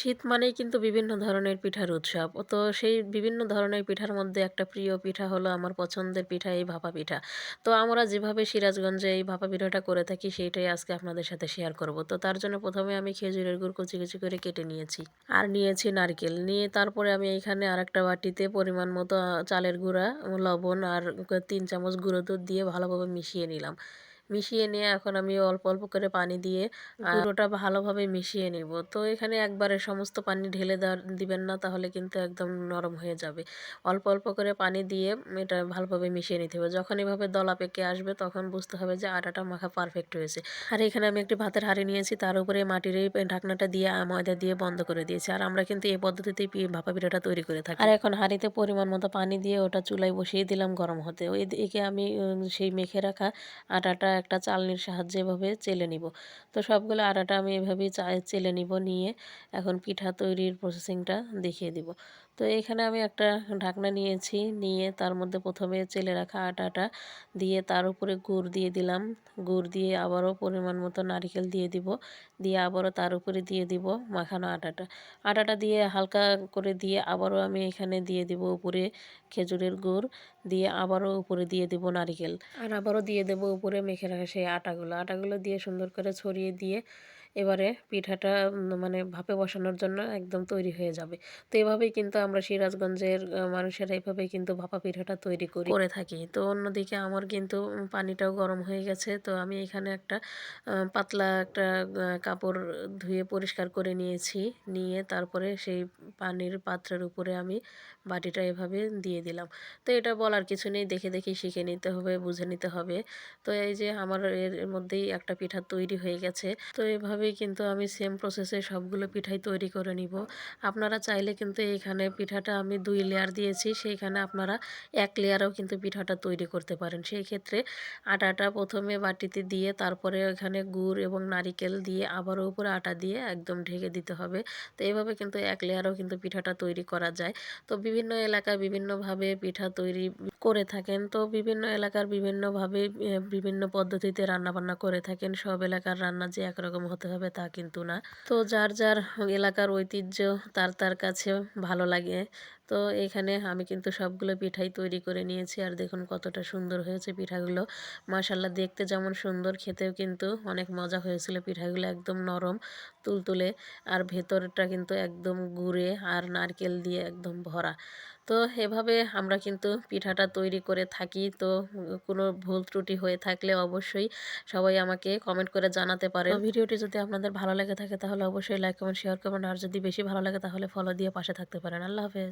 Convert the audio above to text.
শীত মানেই কিন্তু বিভিন্ন ধরনের পিঠার উৎসব। তো সেই বিভিন্ন ধরনের পিঠার মধ্যে একটা প্রিয় পিঠা হলো আমার পছন্দের পিঠা এই ভাপা পিঠা। তো আমরা যেভাবে সিরাজগঞ্জে এই ভাপা পিঠাটা করে থাকি সেইটাই আজকে আপনাদের সাথে শেয়ার করব। তো তার জন্য প্রথমে আমি খেজুরের গুড় কুচি, কুচি করে কেটে নিয়েছি। আর নিয়েছি নারকেল। নিয়ে তারপরে আমি এখানে আরেকটা বাটিতে পরিমাণ মতো চালের গুঁড়া, লবণ আর তিন চামচ গুঁড়ো দুধ দিয়ে ভালোভাবে মিশিয়ে নিলাম। মিশিয়ে নিয়ে এখন আমি অল্প, অল্প করে পানি দিয়ে গুঁড়োটা ভালোভাবে মিশিয়ে নিব। তো এখানে একবারে সমস্ত পানি ঢেলে দিবেন না তাহলে কিন্তু একদম নরম হয়ে যাবে। অল্প, অল্প করে পানি দিয়ে এটা ভালোভাবে মিশিয়ে নিতে হবে। যখন এভাবে দলা পেকে আসবে তখন বুঝতে হবে যে আটাটা মাখা পারফেক্ট হয়েছে। আর এখানে আমি একটি ভাতের হাঁড়ি নিয়েছি তার উপরে মাটির এই ঢাকনাটা দিয়ে ময়দা দিয়ে বন্ধ করে দিয়েছি। আর আমরা কিন্তু এই পদ্ধতিতেই পি ভাপা পিঠাটা তৈরি করে থাকি। আর এখন হাঁড়িতে পরিমাণ মতো পানি দিয়ে ওটা চুলায় বসিয়ে দিলাম গরম হতে। ওই এদিকে আমি সেই মেখে রাখা আটাটা একটা চালনির সাহায্যে এভাবে চেলে নিব। তো সবগুলো আটাটা আমি এভাবেই চেলে নিব, নিয়ে এখন পিঠা তৈরির প্রসেসিংটা দেখিয়ে দিব। তো এখানে আমি একটা ঢাকনা নিয়েছি। নিয়ে তার মধ্যে প্রথমে চেলে রাখা আটাটা দিয়ে তার উপরে গুড় দিয়ে দিলাম। গুড় দিয়ে আবারও পরিমাণ মতো নারিকেল দিয়ে দিব। দিয়ে আবারও তার উপরে দিয়ে দিব মাখানো আটাটা। আটাটা দিয়ে হালকা করে দিয়ে আবারও আমি এখানে দিয়ে দিব উপরে খেজুরের গুড়। দিয়ে আবারও উপরে দিয়ে দিব নারিকেল। আর আবারও দিয়ে দেবো উপরে মেখে রাখা সেই আটাগুলো। আটাগুলো দিয়ে সুন্দর করে ছড়িয়ে দিয়ে এবারে পিঠাটা মানে ভাপে বসানোর জন্য একদম তৈরি হয়ে যাবে। তো এভাবেই কিন্তু আমরা সিরাজগঞ্জের মানুষেরা এভাবেই কিন্তু ভাপা পিঠাটা তৈরি করি। করে থাকি। তো অন্যদিকে আমার কিন্তু পানিটাও গরম হয়ে গেছে। তো আমি এখানে একটা পাতলা একটা কাপড় ধুয়ে পরিষ্কার করে নিয়েছি। নিয়ে তারপরে সেই পানির পাত্রের উপরে আমি বাটিটা এভাবে দিয়ে দিলাম। তো এটা বলার কিছু নেই। দেখে দেখে শিখে নিতে হবে, বুঝে নিতে হবে। তো এই যে আমার এর মধ্যেই একটা পিঠা তৈরি হয়ে গেছে। তো এভাবেই কিন্তু আমি সেম প্রসেসে সবগুলো পিঠাই তৈরি করে নিব। আপনারা চাইলে কিন্তু এইখানে পিঠাটা আমি দুই লেয়ার দিয়েছি, সেইখানে আপনারা এক লেয়ারও কিন্তু পিঠাটা তৈরি করতে পারেন। সেই ক্ষেত্রে আটাটা প্রথমে বাটিতে দিয়ে তারপরে এখানে গুড় এবং নারিকেল দিয়ে আবারও উপরে আটা দিয়ে একদম ঢেকে দিতে হবে। তো এইভাবে কিন্তু এক লেয়ারও কিন্তু পিঠাটা তৈরি করা যায়। তো বিভিন্ন এলাকায় বিভিন্নভাবে পিঠা তৈরি করে থাকেন। তো বিভিন্ন এলাকার বিভিন্নভাবে বিভিন্ন পদ্ধতিতে রান্নাবান্না করে থাকেন। সব এলাকার রান্না যে একরকম হতে হবে তা কিন্তু না। তো যার যার এলাকার ঐতিহ্য তার তার কাছে ভালো লাগে। তো এখানে আমি কিন্তু সবগুলো পিঠাই তৈরি করে নিয়েছি। আর দেখুন কতটা সুন্দর হয়েছে পিঠাগুলো। মাশাল্লাহ দেখতে যেমন সুন্দর, খেতেও কিন্তু অনেক মজা হয়েছিল পিঠাগুলো একদম নরম, তুলতুলে। আর ভেতরটা কিন্তু একদম গুড়ে আর নারকেল দিয়ে একদম ভরা। তো এভাবে আমরা কিন্তু পিঠাটা তৈরি করে থাকি। তো কোনো ভুল ত্রুটি হয়ে থাকলে অবশ্যই সবাই আমাকে কমেন্ট করে জানাতে পারে ভিডিওটি যদি আপনাদের ভালো লেগে থাকে তাহলে অবশ্যই লাইক কমেন্ট শেয়ার করবেন আর যদি বেশি ভালো লাগে তাহলে ফলো দিয়ে পাশে থাকতে পারেন। আল্লাহ হাফেজ।